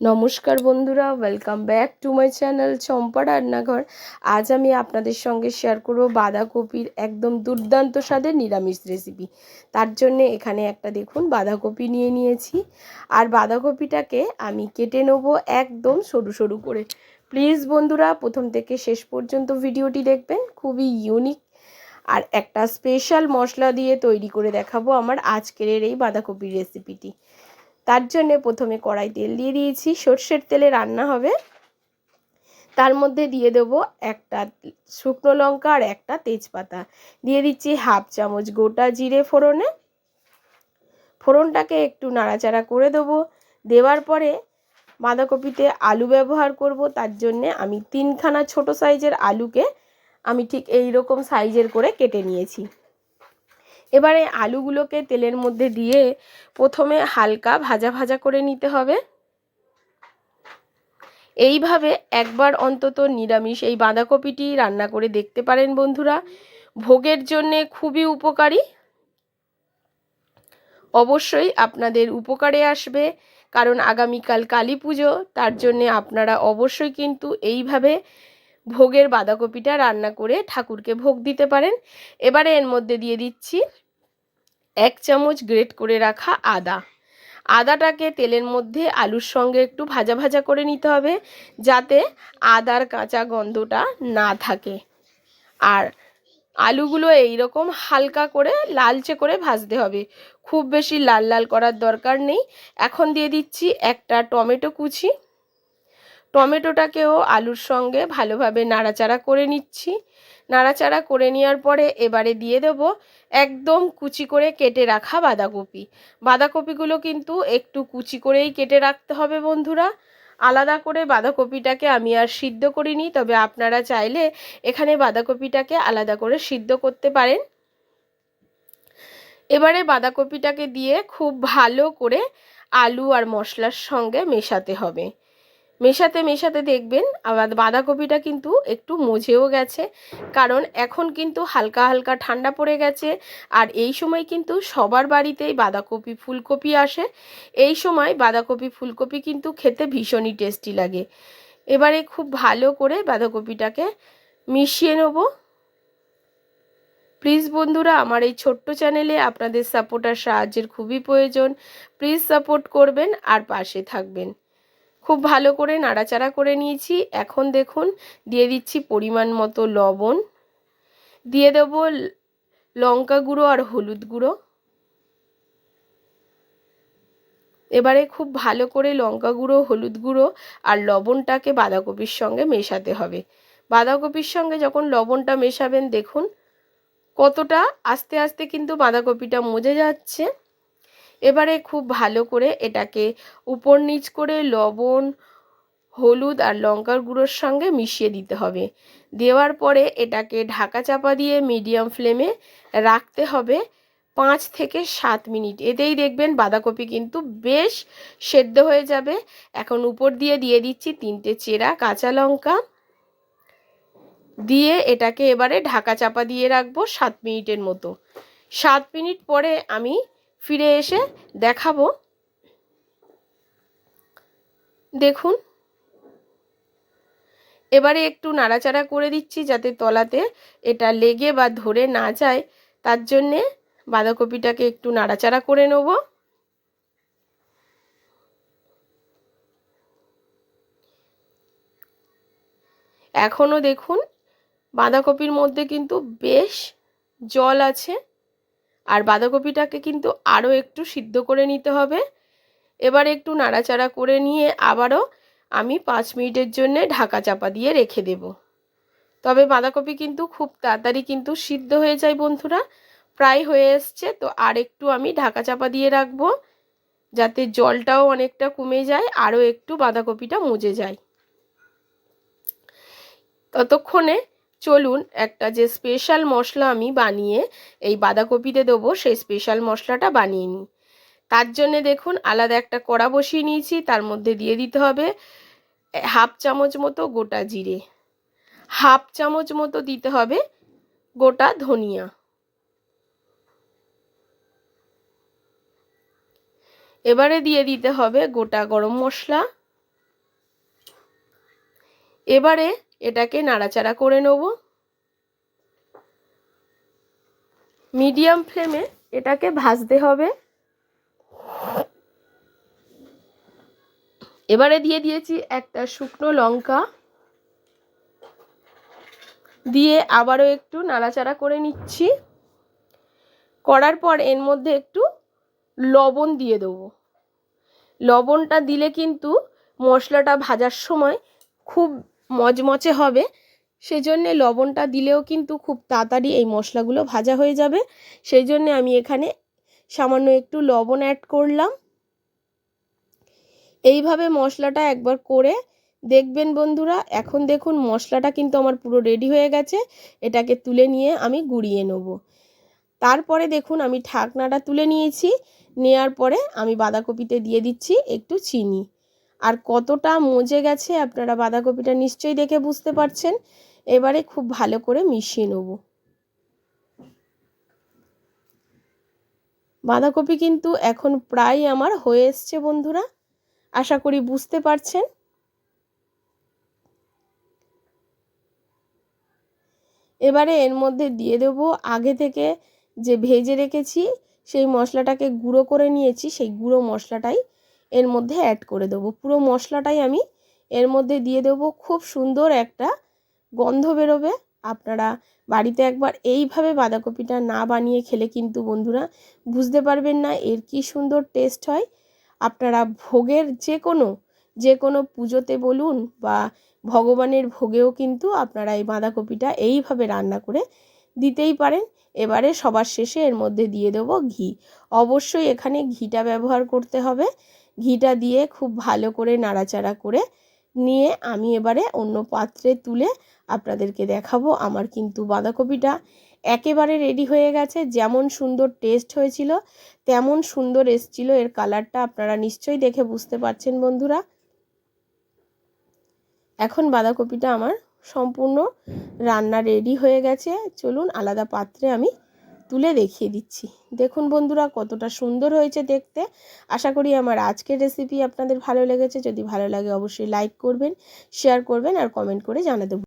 নমস্কার বন্ধুরা welcome back to my channel Champa Rannaghar. আজ আমি আপনাদের সঙ্গে শেয়ার করব বাঁধাকপির একদম দুর্দান্ত স্বাদের নিরামিষ রেসিপি তার জন্য এখানে একটা দেখুন, বাঁধাকপি নিয়ে নিয়েছি। আর বাঁধাকপিটাকে আমি কেটে নেব একদম সরু সরু করে। প্লিজ বন্ধুরা, প্রথম থেকে শেষ পর্যন্ত ভিডিওটি দেখবেন, খুবই ইউনিক আর একটা স্পেশাল মশলা দিয়ে তৈরি করে দেখাবো আমার আজকের এই বাঁধাকপির রেসিপিটি তার জন্যে প্রথমে কড়াই তেল দিয়ে দিয়েছি। সর্ষের তেলে রান্না হবে। তার মধ্যে দিয়ে দেব একটা শুকনো লঙ্কা আর একটা তেজপাতা। দিয়ে দিচ্ছি হাফ চামচ গোটা জিরে ফোড়নে। ফোড়নটাকে একটু নাড়াচাড়া করে দেবো। দেওয়ার পরে বাঁধাকপিতে আলু ব্যবহার করব। তার জন্যে আমি তিনখানা ছোট সাইজের আলুকে আমি ঠিক এই রকম সাইজের করে কেটে নিয়েছি। এবারে আলুগুলোকে তেলের মধ্যে দিয়ে প্রথমে হালকা ভাজা ভাজা করে নিতে হবে। এইভাবে একবার অন্তত নিরামিষ এই বাঁধাকপিটি রান্না করে দেখতে পারেন বন্ধুরা। ভোগের জন্যে খুবই উপকারী। অবশ্যই আপনাদের উপকারে আসবে, কারণ আগামীকাল কালী পুজো, তার জন্যে আপনারা অবশ্যই কিন্তু এইভাবে ভোগের বাঁধাকপিটা রান্না করে ঠাকুরকে ভোগ দিতে পারেন। এবারে এর মধ্যে দিয়ে দিচ্ছি এক চামচ গ্রেট করে রাখা আদা। আদাটাকে তেলের মধ্যে আলুর সঙ্গে একটু ভাজা ভাজা করে নিতে হবে যাতে আদার কাঁচা গন্ধটা না থাকে। আর আলুগুলো এই রকম হালকা করে লালচে করে ভাজতে হবে। খুব বেশি লাল লাল করার দরকার নেই। এখন দিয়ে দিচ্ছি একটা টমেটো কুচি। টমেটোটাকেও আলুর সঙ্গে ভালোভাবে নাড়াচাড়া করে নিচ্ছি। নাড়াচাড়া করে নেওয়ার পরে এবারে দিয়ে দেবো একদম কুচি করে কেটে রাখা বাঁধাকপি। বাঁধাকপিগুলো কিন্তু একটু কুচি করেই কেটে রাখতে হবে বন্ধুরা। আলাদা করে বাঁধাকপিটাকে আমি আর সিদ্ধ করিনি, তবে আপনারা চাইলে এখানে বাঁধাকপিটাকে আলাদা করে সিদ্ধ করতে পারেন। এবারে বাঁধাকপিটাকে দিয়ে খুব ভালো করে আলু আর মশলার সঙ্গে মেশাতে হবে। মেশাতে মেশাতে দেখবেন, আবার বাঁধাকপিটা কিন্তু একটু মজেও গেছে। কারণ এখন কিন্তু হালকা হালকা ঠান্ডা পড়ে গেছে, আর এই সময় কিন্তু সবার বাড়িতেই বাঁধাকপি, ফুলকপি আসে। এই সময় বাঁধাকপি, ফুলকপি কিন্তু খেতে ভীষণই টেস্টি লাগে। এবারে খুব ভালো করে বাঁধাকপিটাকে মিশিয়ে নেব। প্লিজ বন্ধুরা, আমার এই ছোট্ট চ্যানেলে আপনাদের সাপোর্ট আর সাহায্যের খুবই প্রয়োজন। প্লিজ সাপোর্ট করবেন আর পাশে থাকবেন। খুব ভালো করে নাড়াচাড়া করে নিয়েছি। এখন দেখুন, দিয়ে দিচ্ছি পরিমাণ মতো লবণ। দিয়ে দেব লঙ্কা গুঁড়ো আর হলুদ গুঁড়ো। এবারে খুব ভালো করে লঙ্কা গুঁড়ো, হলুদ গুঁড়ো আর লবণটাকে বাঁধাকপির সঙ্গে মেশাতে হবে। বাঁধাকপির সঙ্গে যখন লবণটা মেশাবেন, দেখুন কতটা আস্তে আস্তে কিন্তু বাঁধাকপিটা মজে যাচ্ছে। এবারে খুব ভালো করে এটাকে উপর নিচ করে লবণ, হলুদ আর লঙ্কার গুঁড়োর সঙ্গে মিশিয়ে দিতে হবে। দেওয়ার পরে এটাকে ঢাকা চাপা দিয়ে মিডিয়াম ফ্লেমে রাখতে হবে পাঁচ থেকে সাত মিনিট। এতেই দেখবেন বাঁধাকপি কিন্তু বেশ সেদ্ধ হয়ে যাবে। এখন উপর দিয়ে দিয়ে দিচ্ছি তিনটে চেরা কাঁচা লঙ্কা। দিয়ে এটাকে এবারে ঢাকা চাপা দিয়ে রাখব সাত মিনিটের মতো। সাত মিনিট পরে আমি ফিরে এসে দেখাবো। দেখুন। এবারে একটু নাড়াচাড়া করে দিচ্ছি যাতে তলাতে এটা লেগে বা ধরে না যায়। তার জন্যে বাঁধাকপিটাকে একটু নাড়াচাড়া করে নেব। এখনও দেখুন, বাঁধাকপির মধ্যে কিন্তু বেশ জল আছে। আর বাঁধাকপিটাকে কিন্তু আরও একটু সিদ্ধ করে নিতে হবে। এবার একটু নাড়াচাড়া করে নিয়ে আবারও আমি পাঁচ মিনিটের জন্যে ঢাকা চাপা দিয়ে রেখে দেব। তবে বাঁধাকপি কিন্তু খুব তাড়াতাড়ি কিন্তু সিদ্ধ হয়ে যায় বন্ধুরা, প্রায় হয়ে এসছে। তো আর একটু আমি ঢাকা চাপা দিয়ে রাখব যাতে জলটাও অনেকটা কমে যায়, আরও একটু বাঁধাকপিটা মজে যায়। ততক্ষণে চলুন একটা যে স্পেশাল মশলা আমি বানিয়ে এই বাঁধাকপিতে দেবো, সেই স্পেশাল মশলাটা বানিয়ে নিই। তার জন্যে দেখুন আলাদা একটা কড়া বসিয়ে নিয়েছি, তার মধ্যে দিয়ে দিতে হবে হাফ চামচ মতো গোটা জিরে। হাফ চামচ মতো দিতে হবে গোটা ধনিয়া। এবারে দিয়ে দিতে হবে গোটা গরম মশলা। এবারে এটাকে নাড়াচাড়া করে নেব। মিডিয়াম ফ্লেমে এটাকে ভাজতে হবে। এবারে দিয়ে দিয়েছি একটা শুকনো লঙ্কা। দিয়ে আবারও একটু নাড়াচাড়া করে নিচ্ছি। করার পর এর মধ্যে একটু লবণ দিয়ে দেবো। লবণটা দিলে কিন্তু মশলাটা ভাজার সময় খুব মচমচে হবে সেই জন্যে লবণটা দিলেও কিন্তু খুব তাড়াতাড়ি এই মশলাগুলো ভাজা হয়ে যাবে। সেই জন্যে আমি এখানে সামান্য একটু লবণ অ্যাড করলাম। এইভাবে মশলাটা একবার করে দেখবেন বন্ধুরা। এখন দেখুন মশলাটা কিন্তু আমার পুরো রেডি হয়ে গেছে। এটাকে তুলে নিয়ে আমি গুঁড়িয়ে নেব। তারপরে দেখুন আমি ঢাকনাটা তুলে নিয়েছি। নেওয়ার পরে আমি বাঁধাকপিতে দিয়ে দিচ্ছি একটু চিনি। আর কতটা মজে গেছে আপনারা বাঁধাকপিটা নিশ্চয়ই দেখে বুঝতে পারছেন। এবারে খুব ভালো করে মিশিয়ে নেব। বাঁধাকপি কিন্তু এখন প্রায় আমার হয়ে এসছে বন্ধুরা। আশা করি বুঝতে পারছেন। এবারে এর মধ্যে দিয়ে দেবো আগে থেকে যে ভেজে রেখেছি, সেই মশলাটাকে গুঁড়ো করে নিয়েছি, সেই গুঁড়ো মশলাটাই এর মধ্যে অ্যাড করে দেবো। পুরো মশলাটাই আমি এর মধ্যে দিয়ে দেবো। খুব সুন্দর একটা গন্ধ বেরোবে। আপনারা বাড়িতে একবার এইভাবে বাঁধাকপিটা না বানিয়ে খেলে কিন্তু বন্ধুরা বুঝতে পারবেন না এর কি সুন্দর টেস্ট হয়। আপনারা ভোগের যে কোনো যে কোনো পুজোতে বলুন বা ভগবানের ভোগেও কিন্তু আপনারা এই বাঁধাকপিটা এইভাবে রান্না করে দিতেই পারেন। এবারে সবার শেষে এর মধ্যে দিয়ে দেবো ঘি। অবশ্যই এখানে ঘিটা ব্যবহার করতে হবে। ঘিটা দিয়ে খুব ভালো করে নাড়াচাড়া করে নিয়ে আমি এবারে অন্য পাত্রে তুলে আপনাদেরকে দেখাবো। আমার কিন্তু বাঁধাকপিটা একেবারে রেডি হয়ে গেছে। যেমন সুন্দর টেস্ট হয়েছিল, তেমন সুন্দর এসছিল। এর কালারটা আপনারা নিশ্চয়ই দেখে বুঝতে পারছেন বন্ধুরা। এখন বাঁধাকপিটা আমার সম্পূর্ণ রান্না রেডি হয়ে গেছে। চলুন আলাদা পাত্রে আমি তুলে দেখিয়ে দিচ্ছি। দেখুন বন্ধুরা, কতটা সুন্দর হয়েছে দেখতে। আশা করি আমার আজকের রেসিপি আপনাদের ভালো লেগেছে। যদি ভালো লাগে অবশ্যই লাইক করবেন শেয়ার করবেন আর কমেন্ট করে জানাতে